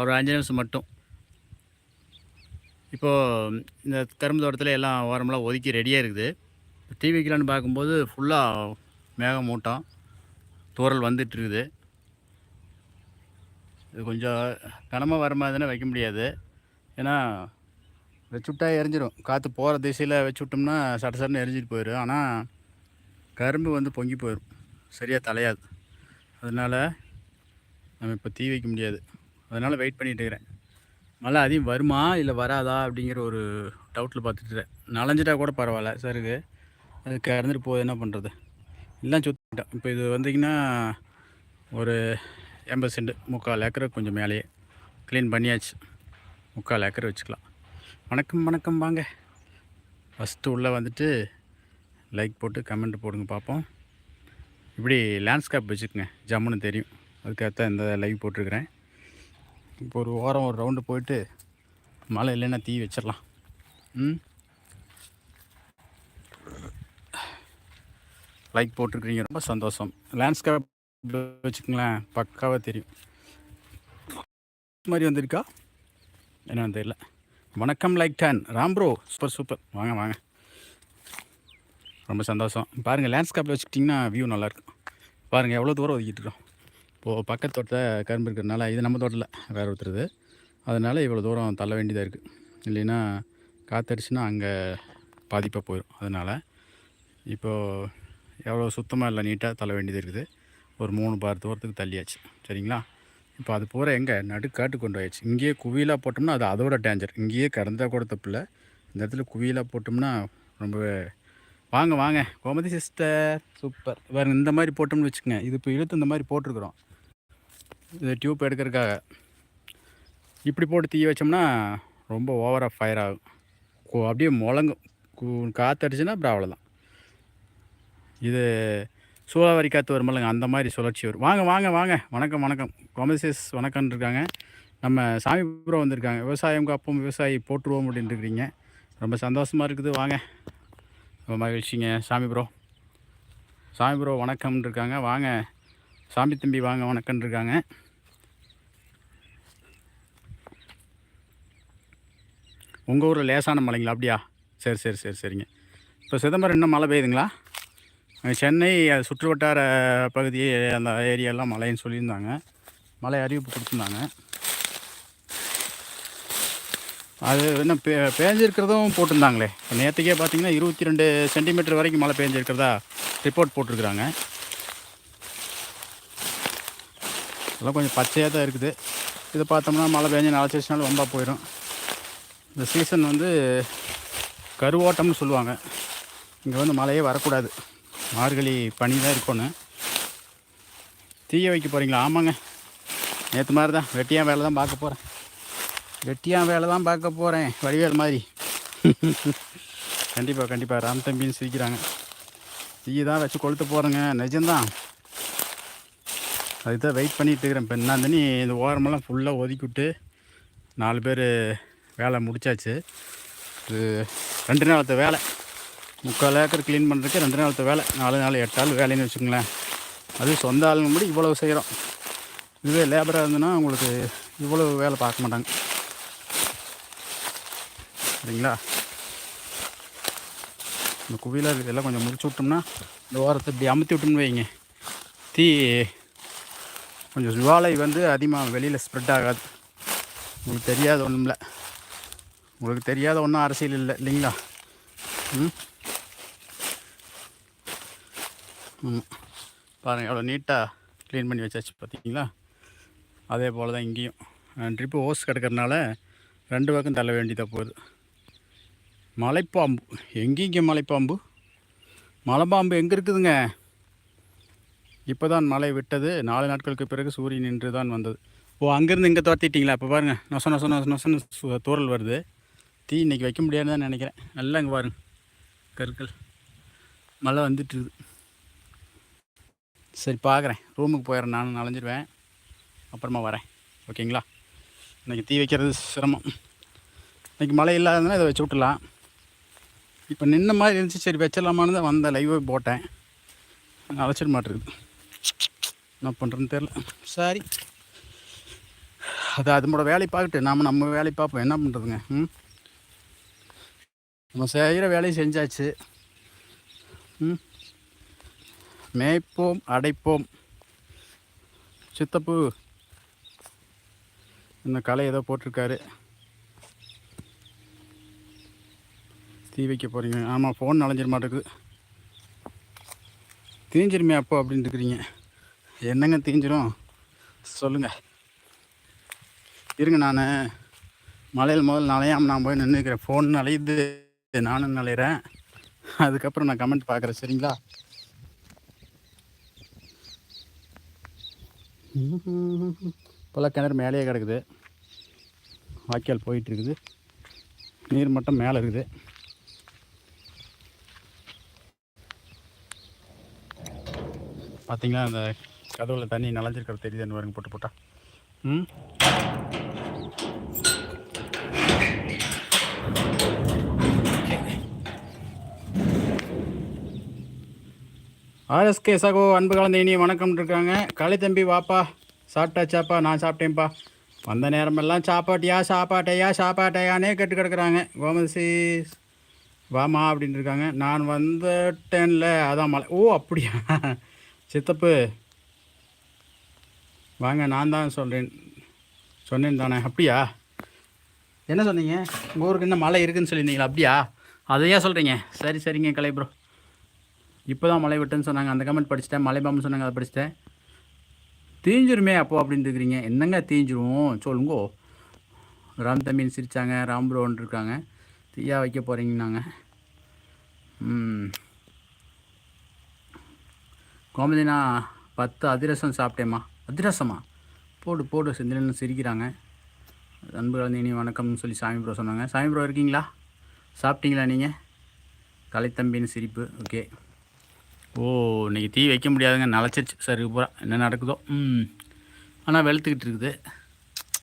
ஒரு அஞ்சு நிமிஷம் மட்டும். இப்போது இந்த கரும்பு தோட்டத்தில் எல்லாம் ஓரமெல்லாம் ஒதுக்கி ரெடியாக இருக்குது. டிவிக்கலான்னு பார்க்கும்போது ஃபுல்லாக மேகமூட்டம் தூறல் வந்துட்டு இருக்குது இது கொஞ்சம் கனமாக வர மாதிரி தானே வைக்க முடியாது. ஏன்னா வச்சுவிட்டா எரிஞ்சிடும் காற்று போகிற திசையில் வச்சு விட்டோம்னா சட்ட சட்டன்னு எரிஞ்சிட்டு போயிடும் ஆனால் கரும்பு வந்து பொங்கி போயிடும் சரியாக தலையாது. அதனால் நம்ம இப்போ தீ வைக்க முடியாது. அதனால் வெயிட் பண்ணிகிட்டு இருக்கிறேன். மழை அதிகம் வருமா இல்லை வராதா அப்படிங்கிற ஒரு டவுட்டில் பார்த்துட்டு நனைஞ்சிட்டா கூட பரவாயில்ல சருக்கு அது கறந்துட்டு போகுது என்ன பண்ணுறது எல்லாம் சுற்றிட்டோம் இப்போ இது வந்தீங்கன்னா ஒரு எண்பது சென்ட் முக்கால் ஏக்கர் கொஞ்சம் மேலேயே. க்ளீன் பண்ணியாச்சு. முக்கால் ஏக்கர் வச்சுக்கலாம். வணக்கம் வணக்கம் வாங்க. ஃபஸ்ட்டு உள்ளே வந்துட்டு லைக் போட்டு கமெண்ட் போடுங்க பார்ப்போம். இப்படி லேண்ட்ஸ்கேப் வச்சுக்கோங்க. ஜம்முன்னு தெரியும். அதுக்காகத்தான் இந்த லைவ் போட்டிருக்கிறேன். இப்போ ஒரு ஓரம் ஒரு ரவுண்டு போயிட்டு மழை இல்லைன்னா தீ வச்சிடலாம். ம்? லைக் போட்டிருக்கிறீங்க ரொம்ப சந்தோஷம். லேண்ட்ஸ்கேப் வச்சுக்கோங்களேன். பக்காவாக தெரியும். மாதிரி வந்திருக்கா? என்னன்னு தெரியல. வணக்கம் லைக் டேன் ராம் ப்ரோ சூப்பர் சூப்பர் வாங்க வாங்க. ரொம்ப சந்தோஷம். பாருங்கள் லேண்ட்ஸ்கேப்பில் வச்சுக்கிட்டிங்கன்னா வியூ நல்லாயிருக்கும். பாருங்கள் எவ்வளோ தூரம் ஒதுக்கிட்டு இருக்கோம். இப்போது பக்கத்து தோட்டத்தில் கரும்பு இருக்கிறதுனால இது நம்ம தோட்டத்தில் வேறு ஒருத்தருது. அதனால் இவ்வளோ தூரம் தள்ள வேண்டியதாக இருக்குது இல்லைன்னா காத்தடிச்சுன்னா அங்கே பாதிப்பாக போயிடும் அதனால் இப்போது எவ்வளோ சுத்தமாக இல்லை நீட்டாக தள்ள வேண்டியது இருக்குது. ஒரு மூணு பார் தூரத்துக்கு தள்ளியாச்சு. சரிங்களா? இப்போ அது பூரா எங்கே? நடுக்காட்டு கொண்டு போயாச்சு. இங்கேயே குவியலாக போட்டோம்னா அது அதோட டேஞ்சர் இங்கேயே கடந்தால் கூட தப்பில்ல. இந்த இடத்துல குவியலாக போட்டோம்னா ரொம்பவே வாங்க வாங்க. கோமதி சிஸ்டர் சூப்பர் வேறு இந்த மாதிரி போட்டோம்னு வச்சுக்கோங்க. இது இப்போ இழுத்து இந்த மாதிரி போட்டிருக்குறோம். இது டியூப் எடுக்கிறதுக்காக இப்படி போட்டு தீ வச்சோம்னா ரொம்ப ஓவராக ஃபயர் ஆகும். அப்படியே முழங்கும். காற்றடிச்சுன்னா அப்புறம் அவ்வளோதான் இது சூழாவரி காற்று வருமில்லங்க அந்த மாதிரி சுழற்சி வரும். வாங்க வாங்க வாங்க. வணக்கம் வணக்கம். கோமதிசிஸ் வணக்கம்னு இருக்காங்க. நம்ம சாமி ப்ரோ வந்திருக்காங்க. விவசாயம் காப்போம் விவசாயி போட்டுருவோம் அப்படின்னு இருக்கிறீங்க ரொம்ப சந்தோஷமாக இருக்குது. வாங்க. ரொம்ப மகிழ்ச்சிங்க. சாமி ப்ரோ சாமி ப்ரோ வணக்கம்னு இருக்காங்க. வாங்க. சாமி தம்பி வாங்க வணக்கம்னு இருக்காங்க உங்கள் ஊரில் லேசான மழைங்களா? அப்படியா? சரி சரி சரி சரிங்க. இப்போ சிதம்பரம் இன்னும் மழை பெய்யுதுங்களா? சென்னை சுற்றுவட்டார பகுதி அந்த ஏரியாலாம் மழைன்னு சொல்லியிருந்தாங்க. மழை அறிவிப்பு கொடுத்துருந்தாங்க. அது என்ன பே பேஞ்சிருக்கிறதும் போட்டிருந்தாங்களே. நேற்றுக்கே பார்த்தீங்கன்னா இருபத்தி ரெண்டு சென்டிமீட்டர் வரைக்கும் மழை பேஞ்சிருக்கிறதா ரிப்போர்ட் போட்டிருக்கிறாங்க. இதெல்லாம் கொஞ்சம் பச்சையாக தான் இருக்குது. இதை பார்த்தோம்னா மழை பெஞ்சு நாலச்சிச்சுனாலும் ரொம்ப போயிடும் இந்த சீசன் வந்து கருவோட்டம்னு சொல்லுவாங்க. இங்கே வந்து மழையே வரக்கூடாது. மார்கழி பனி தான் இருக்கணும் தீய வைக்க போகிறீங்களா ஆமாங்க. நேற்று மாதிரி தான். வெட்டியான் வேலை தான் பார்க்க போகிறேன் வெட்டியான் வேலை தான் பார்க்க போகிறேன் வடிவேல் மாதிரி. கண்டிப்பாக கண்டிப்பாக ராம் தம்பின்னு சிரிக்கிறாங்க. தீயை தான் வச்சு கொளுத்து போகிறேங்க நிஜம்தான். அதுக்கு தான் வெயிட் பண்ணிகிட்டு இருக்கிறேன் இப்போ என்ன தண்ணி இந்த ஓரமெல்லாம் ஃபுல்லாக ஒதுக்கி விட்டு நாலு பேர் வேலை முடித்தாச்சு இது ரெண்டு நாளத்த வேலை. முக்கால் ஏக்கர் க்ளீன் பண்ணுறதுக்கு ரெண்டு நாளத்த வேலை. நாலு நாள் எட்டு ஆள் வேலைன்னு வச்சுக்கோங்களேன். அது சொந்த ஆளுங்க கூட இவ்வளவு செய்கிறோம் இதுவே லேபராக இருந்ததுன்னா உங்களுக்கு இவ்வளோ வேலை பார்க்க மாட்டாங்க. சரிங்களா? இந்த குவியலாக இதெல்லாம் கொஞ்சம் முடிச்சு விட்டோம்னா இந்த ஓரத்தை இப்படி அமுத்தி விட்டுன்னு வைங்க. தீ கொஞ்சம் ஜுவாலை வந்து அதிகமாக வெளியில் ஸ்ப்ரெட் ஆகாது. உங்களுக்கு தெரியாத ஒன்றும் இல்லை உங்களுக்கு தெரியாத ஒன்றும் அரசியல் இல்லை இல்லைங்களா? ம்? பாருங்கள் எவ்வளோ நீட்டாக க்ளீன் பண்ணி வச்சாச்சு பார்த்தீங்களா அதே போல் தான் இங்கேயும் ட்ரிப்பு ஓஸ் கிடக்கறனால ரெண்டு பக்கம் தள்ள வேண்டியதாக போகுது. மலைப்பாம்பு. எங்கே இங்கே மலைப்பாம்பு? மலைப்பாம்பு எங்கே இருக்குதுங்க? இப்போ தான் மழை விட்டது. நாலு நாட்களுக்கு பிறகு சூரியன் நின்று தான் வந்தது. ஓ அங்கேருந்து இங்கே துரத்திட்டீங்களா? இப்போ பாருங்கள் நொச நொச நொச நொசன்னு சு- தூறல் வருது. தீ இன்னைக்கு வைக்க முடியாதுன்னு தான் நினைக்கிறேன். நல்லா இங்கே பாருங்க கற்கள். மழை வந்துட்டு இருக்குது. சரி பார்க்குறேன் ரூமுக்கு போயிடுறேன் நானும் நனைஞ்சிருவேன் அப்புறமா வரேன். ஓகேங்களா? இன்றைக்கி தீ வைக்கிறது சிரமம். இன்றைக்கி மழை இல்லாததுனால இதை வச்சு விட்டுலாம் இப்போ நின்ன மாதிரி இருந்துச்சு. சரி வச்சிடலாமான்னு தான் வந்தேன். லைவே போட்டேன். அழைச்சிட மாட்டேருக்குது. என்ன பண்ணுறேன்னு தெரில சரி. அது அதனோட வேலையை பார்க்கட்டு. நாம் நம்ம வேலையை பார்ப்போம். என்ன பண்ணுறதுங்க ம்? நம்ம செய்கிற வேலையை செஞ்சாச்சு. ம்? மேய்ப்போம் அடைப்போம். சித்தப்பு. இந்த களை ஏதோ போட்டிருக்காரு. தீ வைக்க போகிறீங்க ஆமாம் ஃபோன் நனைஞ்சிட மாட்டேங்குது. தீஞ்சிருமே அப்போ அப்படின்னு இருக்கிறீங்க. என்னங்க தீஞ்சிரும்? சொல்லுங்கள் இருங்க நான் மலையில் முதல் நலையாமல் நான் போய் நின்றுக்கிறேன் ஃபோன் நலையுது நானும் நலையிறேன் அதுக்கப்புறம் நான் கமெண்ட் பார்க்குறேன். சரிங்களா? இப்போல்லாம் கிணறு மேலேயே கிடக்குது. வாய்க்கால் போயிட்டுருக்குது. நீர் மட்டும் மேலே இருக்குது. பார்த்தீங்களா அந்த கதவுல தண்ணி நனைஞ்சிருக்கிறது தெரியுது பாருங்க போட்டு போட்டா. ம்? ஆர்எஸ்கே சகோ அன்பு கலந்த இனி வணக்கம் இருக்காங்க. காளி தம்பி வாப்பா சாப்பிட்டாச்சாப்பா நான் சாப்பிட்டேன்ப்பா. வந்த நேரமெல்லாம் சாப்பாட்டியா சாப்பாட்டையா சாப்பாட்டையானே கேட்டு கிடக்குறாங்க. கோமதி வாமா அப்படின்னு இருக்காங்க. நான் வந்துட்டேன்ல அதான் மலை ஓ அப்படியா? சித்தப்பு வாங்க நான் தான் சொல்கிறேன் சொன்னேன் தானே அப்படியா? என்ன சொன்னீங்க? உங்கள் ஊருக்கு இன்னும் மழை இருக்குதுன்னு சொல்லியிருந்தீங்களா? அப்படியா? அதையா சொல்கிறீங்க சரி சரிங்க கலை ப்ரோ இப்போ தான் மழை விட்டுன்னு சொன்னாங்க. அந்த கமெண்ட் படிச்சிட்டேன். மலை பாம்பு சொன்னாங்க அதை படிச்சிட்டேன். தீஞ்சிருமே அப்போ அப்படின்னு இருக்கிறீங்க. என்னங்க தீஞ்சிரும்? சொல்லுங்கோ. ராம் தம்பின்னு சிரித்தாங்க ராம் ப்ரோன்னு இருக்காங்க. தீயா வைக்க போகிறீங்கன்னாங்க ம். கோமதினா பத்து அதிரசம் சாப்பிட்டேம்மா. அதிரசமா போடு போடு செந்திலன்னு சிரிக்கிறாங்க. அன்பு இனி வணக்கம்னு சொல்லி சாமி ப்ரோ சொன்னாங்க. சாமி ப்ரோ இருக்கீங்களா? சாப்பிட்டீங்களா நீங்கள் கலைத்தம்பின்னு சிரிப்பு. ஓகே. ஓ இன்னைக்கு தீ வைக்க முடியாதுங்க. நலச்சிருச்சு. சரி பூரா என்ன நடக்குதோ? ம். ஆனால் வெளுத்துக்கிட்டு இருக்குது.